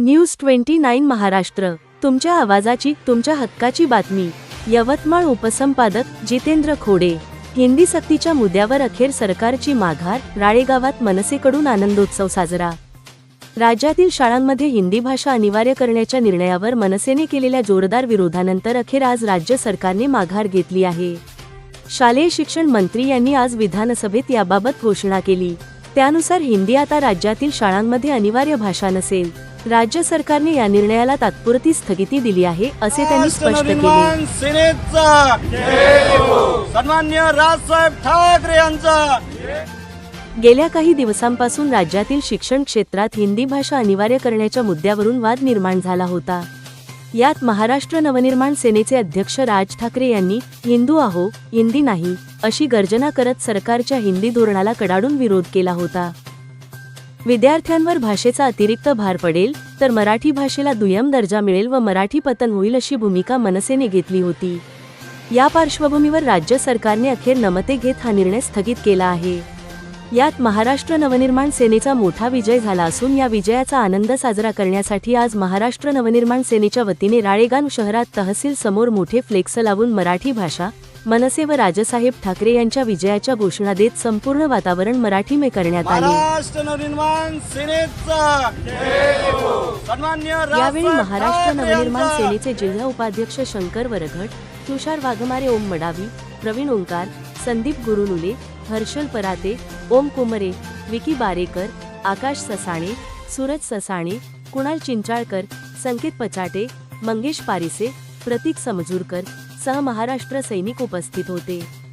News twenty nine Maharashtra. तुमच्या आवाजाची तुमच्या हक्काची बातमी. यवतमाळ उपसंपादक जितेंद्र खोडे. हिंदी सक्तीच्या मुद्द्यावर अखेर सरकारची माघार राळेगावात मनसेकडून आनंदोत्सव साजरा. राज्यातील शाळांमध्ये हिंदी भाषा अनिवार्य करण्याच्या निर्णयावर मनसेने केलेल्या जोरदार विरोधानंतर अखेर आज राज्य सरकारने माघार घेतली आहे. शालेय शिक्षण मंत्री यांनी आज विधानसभेत याबाबत घोषणा केली. त्यानुसार हिंदी आता राज्यातील शाळांमध्ये अनिवार्य भाषा नसेल. राज्य सरकारने या निर्णयाला तात्पुरती स्थगिती दिली आहे असे त्यांनी स्पष्ट केले. सेनेचा. सन्मान्य राजसाहेब ठाकरे यांचा. गेल्या काही दिवसांपासून राज्यातील शिक्षण क्षेत्रात हिंदी भाषा अनिवार्य करण्याच्या मुद्द्यावरून वाद निर्माण झाला होता. यात महाराष्ट्र नवनिर्माण सेनेचे अध्यक्ष राज ठाकरे यांनी हिंदू आहो हिंदी नाही अशी गर्जना करत सरकारच्या हिंदी धोरणाला कडाडून विरोध केला होता. विद्यार्थ्यांवर भाषेचा अतिरिक्त भार पडेल तर मराठी भाषेला दुय्यम दर्जा मिळेल व मराठी पतन होईल अशी भूमिका मनसेने घेतली होती. या पार्श्वभूमीवर राज्य सरकारने अखेर नमते घेत हा निर्णय स्थगित केला आहे. यात महाराष्ट्र नवनिर्माण सेनेचा मोठा विजय झाला असून या विजयाचा आनंद साजरा करण्यासाठी आज महाराष्ट्र नवनिर्माण सेनेच्या वतीने राळेगाव शहरात तहसील समोर मोठे फ्लेक्स लावून मराठी भाषा मनसे व राजसाहेब ठाकरे यांच्या विजयाच्या घोषणा देत संपूर्ण वातावरण मराठीमय करण्यात आले यावेळी महाराष्ट्र नवनिर्माण. सेनेचे जिल्हा उपाध्यक्ष शंकर वरघट तुषार वाघमारे ओम मडावी प्रवीण ओंकार संदीप गुरुनुले हर्षल पराते ओम कुमरे विकी बारेकर आकाश ससाणे सूरज ससाणे कुणाल चिंचाळकर संकेत पचाटे मंगेश पारिसे प्रतीक समजूरकर सह महाराष्ट्र सैनिक उपस्थित होते.